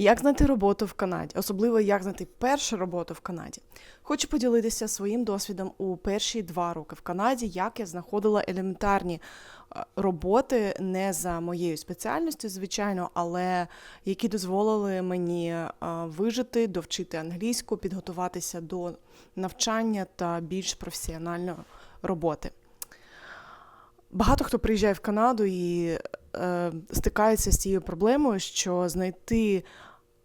Як знайти роботу в Канаді, особливо як знайти першу роботу в Канаді. Хочу поділитися своїм досвідом у перші два роки в Канаді, як я знаходила елементарні е, роботи не за моєю спеціальністю, звичайно, але які дозволили мені е, вижити, довчити англійську, підготуватися до навчання та більш професіональної роботи. Багато хто приїжджає в Канаду і е, стикається з цією проблемою, що знайти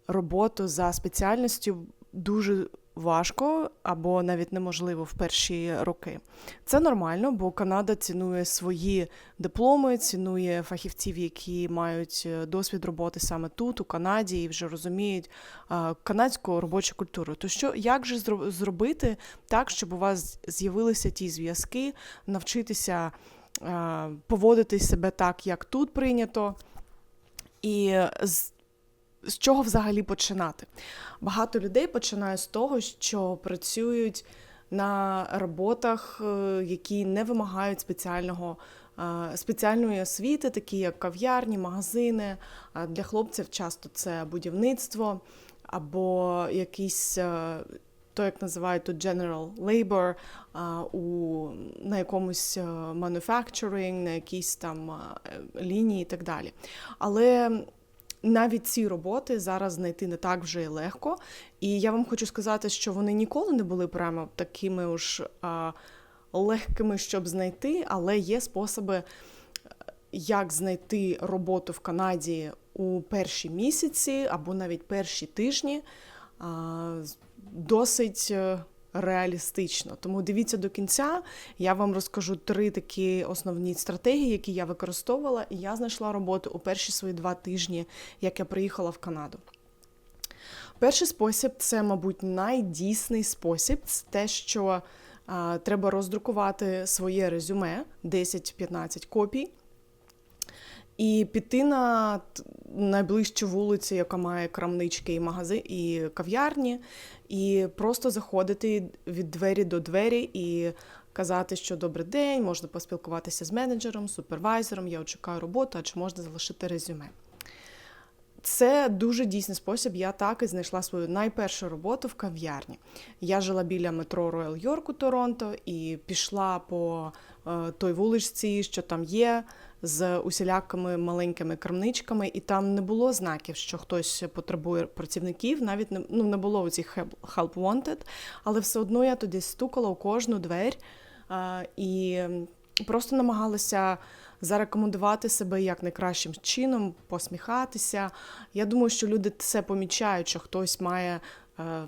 роботу за спеціальністю дуже важко або навіть неможливо в перші роки. Це нормально, бо Канада цінує свої дипломи, цінує фахівців, які мають е, досвід роботи саме тут, у Канаді, і вже розуміють канадську робочу культуру. То що як же зробити так, щоб у вас з'явилися ті зв'язки, навчитися поводити себе так, як тут прийнято, і з, з чого взагалі починати? Багато людей починає з того, що працюють на роботах, е, які не вимагають спеціального. е, Спеціальної освіти, такі як кав'ярні, магазини. Для хлопців часто це будівництво або якийсь, е, то як називають тут general labor, у, на якомусь manufacturing, на якійсь там лінії і так далі. Але навіть ці роботи зараз знайти не так вже і легко. І я вам хочу сказати, що вони ніколи не були прямо такими уж а, легкими, щоб знайти, але є способи, е, як знайти роботу в Канаді у перші місяці або навіть перші тижні. а, Досить е, реалістично. Тому дивіться до кінця. Я вам розкажу три такі основні стратегії, які я використовувала, і я знайшла роботу у перші свої два тижні, як я приїхала в Канаду. Перший спосіб це, мабуть, найдійсний спосіб. Це те, що а, треба роздрукувати своє резюме 10-15 копій. І піти на найближчу вулицю, яка має крамнички і магази, і кав'ярні, і просто заходити від двері до двері і казати, що добрий день, можна поспілкуватися з менеджером, супервайзером, я очікаю роботу, а чи можна залишити резюме. Це дуже дійсний спосіб. Я так і знайшла свою найпершу роботу в кав'ярні. Я жила біля метро Роял Йорк у Торонто і пішла по е, той вуличці, що там є, з усілякими маленькими крамничками, і там не було знаків, що хтось потребує працівників. Навіть не, ну, не було цих help wanted, але все одно я тоді стукала у кожну двері е, і просто намагалася зарекомендувати себе як найкращим чином, посміхатися. Я думаю, що люди це помічають, що хтось має. е,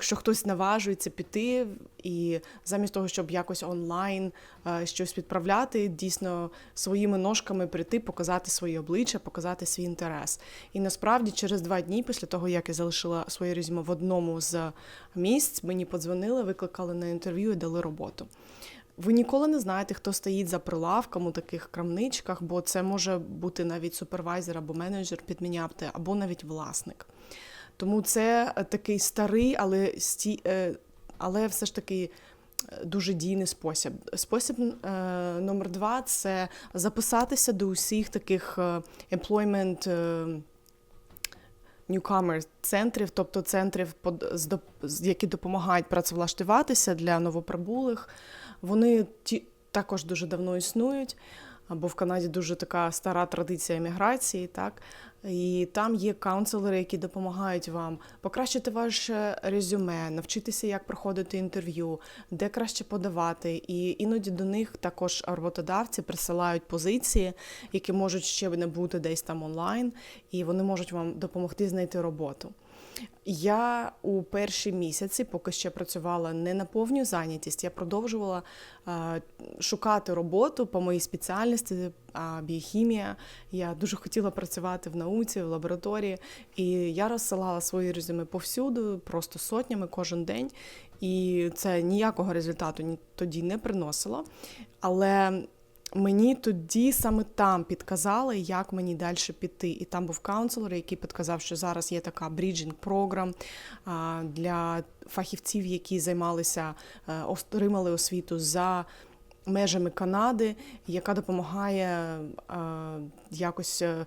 Що хтось наважується піти, і замість того, щоб якось онлайн е, щось відправляти, дійсно своїми ножками прийти, показати своє обличчя, показати свій інтерес. І насправді, через два дні, після того як я залишила своє резюме в одному з місць, мені подзвонили, викликали на інтерв'ю і дали роботу. Ви ніколи не знаєте, хто стоїть за прилавком у таких крамничках, бо це може бути навіть супервайзер або менеджер підміняти, або навіть власник. Тому це е, такий старий, але сті, е, але все ж таки е, дуже дійний спосіб. Спосіб номер два це записатися до усіх таких employment newcomer центрів, тобто центрів, які допомагають працевлаштуватися для новоприбулих. Вони ті також дуже давно існують, бо в Канаді дуже така стара традиція еміграції, так і там є каунселери, які допомагають вам покращити ваше резюме, навчитися, як проходити інтерв'ю, де краще подавати. І іноді до них також роботодавці присилають позиції, які можуть ще не бути десь там онлайн, і вони можуть вам допомогти знайти роботу. Я у перші місяці, поки ще працювала не на повню зайнятість, я продовжувала е, шукати роботу по моїй спеціальності е, біохімія. Я дуже хотіла працювати в науці, в лабораторії, і я розсилала свої резюме повсюду, просто сотнями кожен день. І це ніякого результату тоді не приносило. Але Мені тоді саме там підказали, як мені далі піти. І там був каунселор, який підказав, що зараз є така бріджинг програм для фахівців, які займалися, е, отримали освіту за межами Канади, яка допомагає е, якось. е,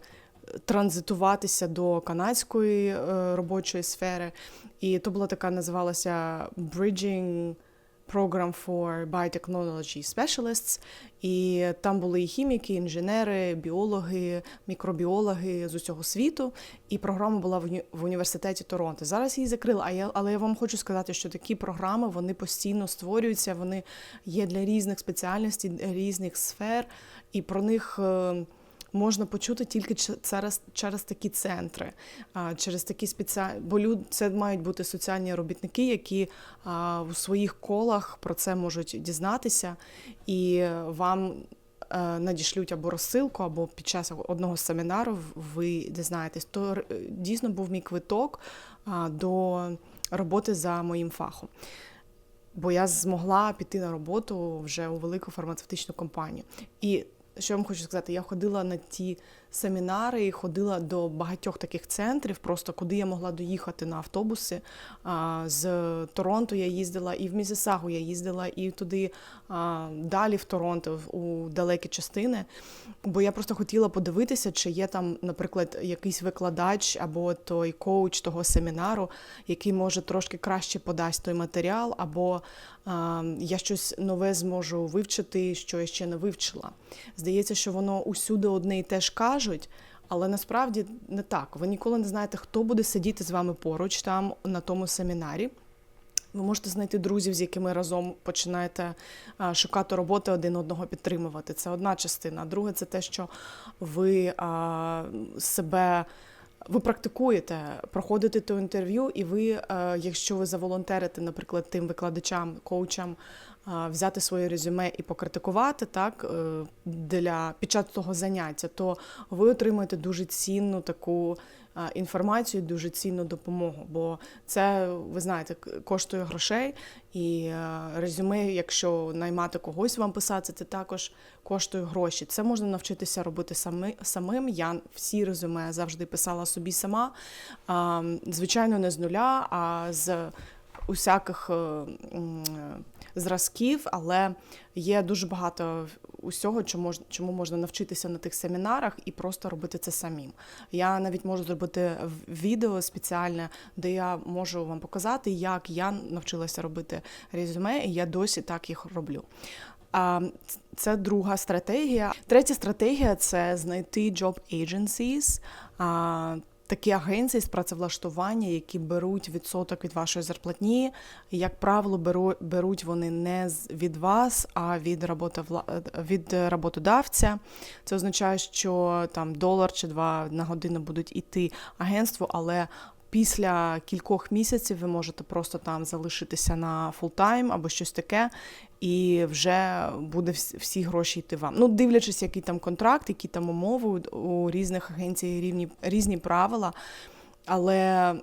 транзитуватися до канадської робочої сфери. І то була така називалася Bridging Program for Biotechnology Specialists. І там були і хіміки, інженери, біологи, мікробіологи з усього світу. І програма була в, уні- в університеті Торонто. Зараз її закрили. Але я вам хочу сказати, що такі програми вони постійно створюються, вони є для різних спеціальностей, різних сфер, і про них. Е, Можна почути тільки через, через такі центри, через такі спеціальні, бо люд, це мають бути соціальні робітники, які у своїх колах про це можуть дізнатися, і вам е, надішлють або розсилку, або під час одного з семінарів ви дізнаєтесь. То дійсно був мій квиток до роботи за моїм фахом. Бо я змогла піти на роботу вже у велику фармацевтичну компанію. І що я вам хочу сказати, я ходила на ті семінари і ходила до багатьох таких центрів, просто куди я могла доїхати на автобуси. З Торонто я їздила, і в Місісагу я їздила, і туди далі в Торонто, у далекі частини. Бо я просто хотіла подивитися, чи є там, наприклад, якийсь викладач або той коуч того семінару, який може трошки краще подасть той матеріал, або я щось нове зможу вивчити, що я ще не вивчила. Здається, що воно усюди одне і те ж кажуть. Але насправді не так. Ви ніколи не знаєте, хто буде сидіти з вами поруч там на тому семінарі. Ви можете знайти друзів, з якими разом починаєте шукати роботи один одного підтримувати. Це одна частина. Друге, це те, що ви себе. Ви практикуєте, проходите то інтерв'ю, і ви, е, якщо ви заволонтерите, наприклад, тим викладачам, коучам, взяти своє резюме і покритикувати так е, для під час того заняття, то ви отримаєте дуже цінну таку інформацію, дуже цінну допомогу. Бо це, ви знаєте, коштує грошей, і е, резюме, якщо наймати когось вам писати, це також коштує гроші. Це можна навчитися робити самі, самим. Я всі резюме завжди писала собі сама. Звичайно, не з нуля, а з усяких е, зразків, але є дуже багато усього, чому чому можна навчитися на тих семінарах і просто робити це самим. Я навіть можу зробити відео спеціальне, де я можу вам показати, як я навчилася робити резюме, і я досі так їх роблю. Це друга стратегія. Третя стратегія це знайти job agencies, такі агенції з працевлаштування, які беруть відсоток від вашої зарплатні. Як правило, беру, беруть вони не від вас, а від, від роботодавця. Це означає, що там долар чи два на годину будуть іти агентству, але після кількох місяців ви можете просто там залишитися на фултайм або щось таке, і вже буде всі гроші йти вам. Ну, дивлячись, який там контракт, які там умови у- різних агенцій рівні, різні правила. Але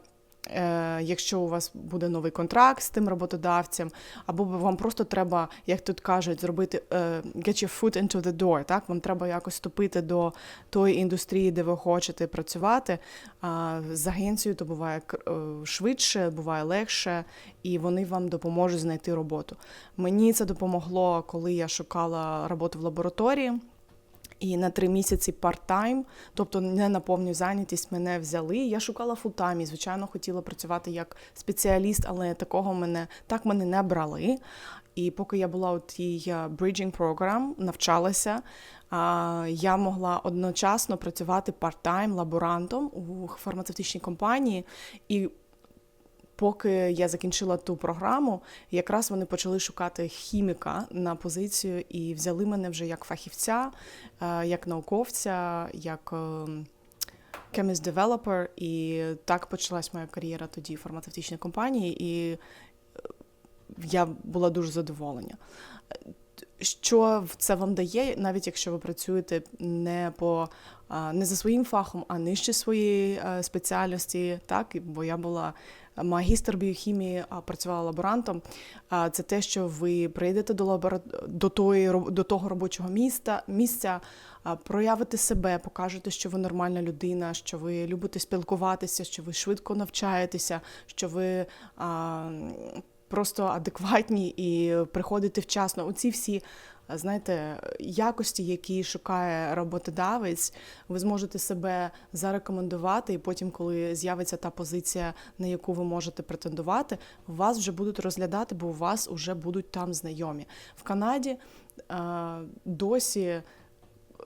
якщо у вас буде новий контракт з тим роботодавцем, або вам просто треба, як тут кажуть, зробити е, get your foot into the door, так? Вам треба якось вступити до тої індустрії, де ви хочете працювати. А з агенцією то буває е, швидше, буває легше, і вони вам допоможуть знайти роботу. Мені це допомогло, коли я шукала роботу в лабораторії. І на три місяці парт-тайм, тобто не на повну зайнятість, мене взяли. Я шукала фултайм і, звичайно, хотіла працювати як спеціаліст, але такого мене так мене не брали. І поки я була у тій е, bridging program, навчалася, я могла одночасно працювати парт-тайм лаборантом у фармацевтичній компанії. І поки я закінчила ту програму, якраз вони почали шукати хіміка на позицію і взяли мене вже як фахівця, е, як науковця, як е, chemist developer. І так почалась моя кар'єра тоді в фармацевтичній компанії, і е, я була дуже задоволена. Що це вам дає, навіть якщо ви працюєте не по не за своїм фахом, а нижче своєї спеціальності, так бо я була магістр біохімії, працювала лаборантом. А, Це те, що ви прийдете до лабора... до, тої, до того робочого міста, місця, проявите себе, покажете, що ви нормальна людина, що ви любите спілкуватися, що ви швидко навчаєтеся, що ви. А, просто адекватні і приходити вчасно. Оці всі, знаєте, якості, які шукає роботодавець, ви зможете себе зарекомендувати, і потім, коли з'явиться та позиція, на яку ви можете претендувати, вас вже будуть розглядати, бо у вас вже будуть там знайомі. В Канаді е, досі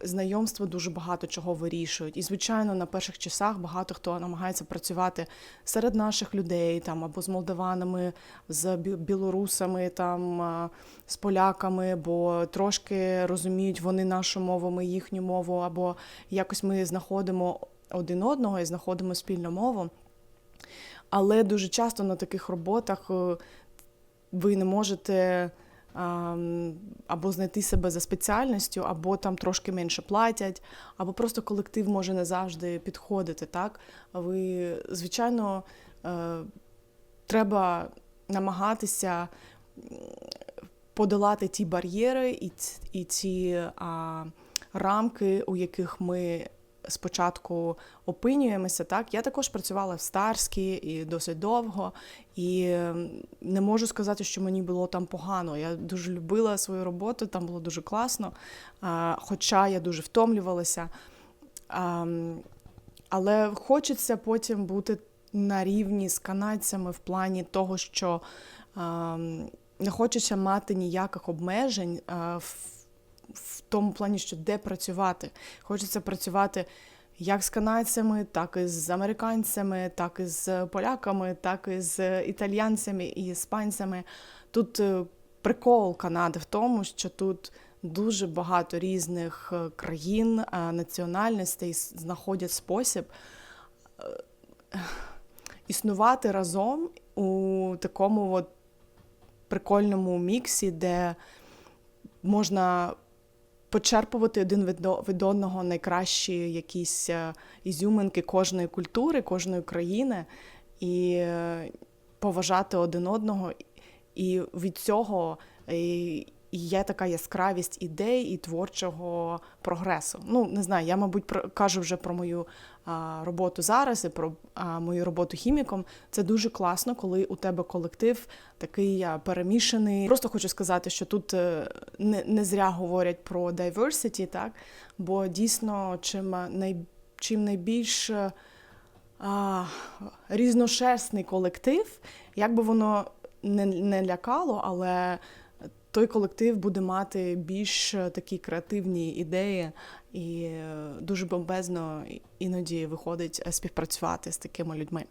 знайомства дуже багато чого вирішують. І, звичайно, на перших часах багато хто намагається працювати серед наших людей, там або з молдаванами, з білорусами, там з поляками, бо трошки розуміють вони нашу мову, ми їхню мову, або якось ми знаходимо один одного і знаходимо спільну мову. Але дуже часто на таких роботах е, ви не можете або знайти себе за спеціальністю, або там трошки менше платять, або просто колектив може не завжди підходити. Так? Ви, звичайно, е, треба намагатися подолати ті бар'єри і, ці а, рамки, у яких ми спочатку опинюємося. Так, я також працювала в Старській і досить довго, і ем, не можу сказати, що мені було там погано. Я дуже любила свою роботу, там було дуже класно, хоча я дуже втомлювалася. Але хочеться потім бути на рівні з канадцями в плані того, що не хочеться мати ніяких обмежень в тому плані, що де працювати. Хочеться працювати як з канадцями, так і з американцями, так і з поляками, так і з італійцями і іспанцями. Тут е, прикол Канади в тому, що тут дуже багато різних е, країн, е, національностей знаходять спосіб існувати разом у такому от прикольному міксі, де можна почерпувати один від, одного найкращі якісь е, ізюминки кожної культури, кожної країни, і е, поважати один одного. І від цього е, є така яскравість ідей і творчого прогресу. Ну, не знаю, я, мабуть, кажу вже про мою роботу зараз і про мою роботу хіміком. Це дуже класно, коли у тебе колектив такий перемішаний. Просто хочу сказати, що тут е, не, не зря говорять про diversity, так? бо дійсно, чим, най, чим найбільш е, а, різношерстний колектив, як би воно не, не лякало, але той колектив буде мати більш е, такі креативні ідеї, і е, дуже бомбезно іноді виходить е, співпрацювати з такими людьми.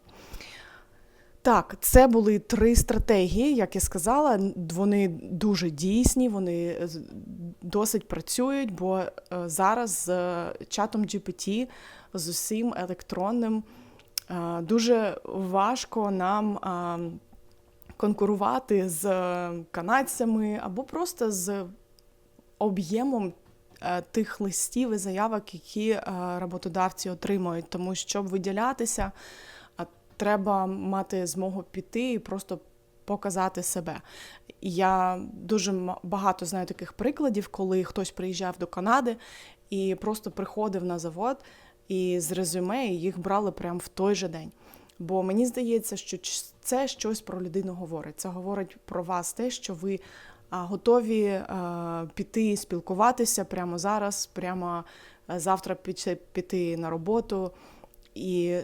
Так, це були три стратегії, як я сказала. Вони дуже дійсні, вони досить працюють, бо зараз з чатом GPT, з усім електронним, дуже важко нам конкурувати з е, канадцями або просто з об'ємом е, тих листів і заявок, які е, роботодавці отримують. Тому щоб виділятися, треба мати змогу піти і просто показати себе. Я дуже багато знаю таких прикладів, коли хтось приїжджав до Канади і просто приходив на завод і з резюме їх брали прямо в той же день. Бо мені здається, що це щось про людину говорить. Це говорить про вас те, що ви готові піти спілкуватися прямо зараз, прямо завтра піти на роботу. І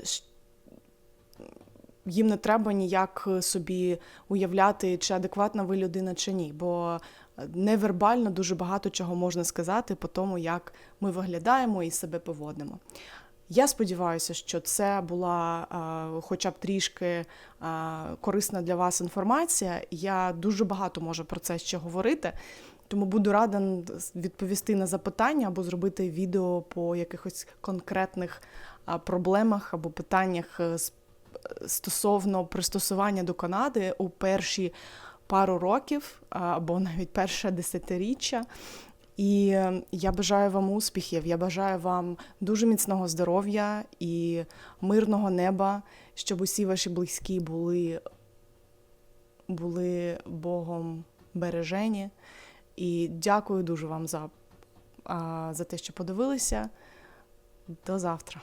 їм не треба ніяк собі уявляти, чи адекватна ви людина, чи ні. Бо невербально дуже багато чого можна сказати по тому, як ми виглядаємо і себе поводимо. Я сподіваюся, що це була а, хоча б трішки а, корисна для вас інформація. Я дуже багато можу про це ще говорити, тому буду рада відповісти на запитання або зробити відео по якихось конкретних проблемах або питаннях е, с- стосовно пристосування до Канади у перші пару років або навіть перше десятиріччя. І е, я бажаю вам успіхів, я бажаю вам дуже міцного здоров'я і мирного неба, щоб усі ваші близькі були, були Богом бережені. І дякую дуже вам за, за те, що подивилися. До завтра.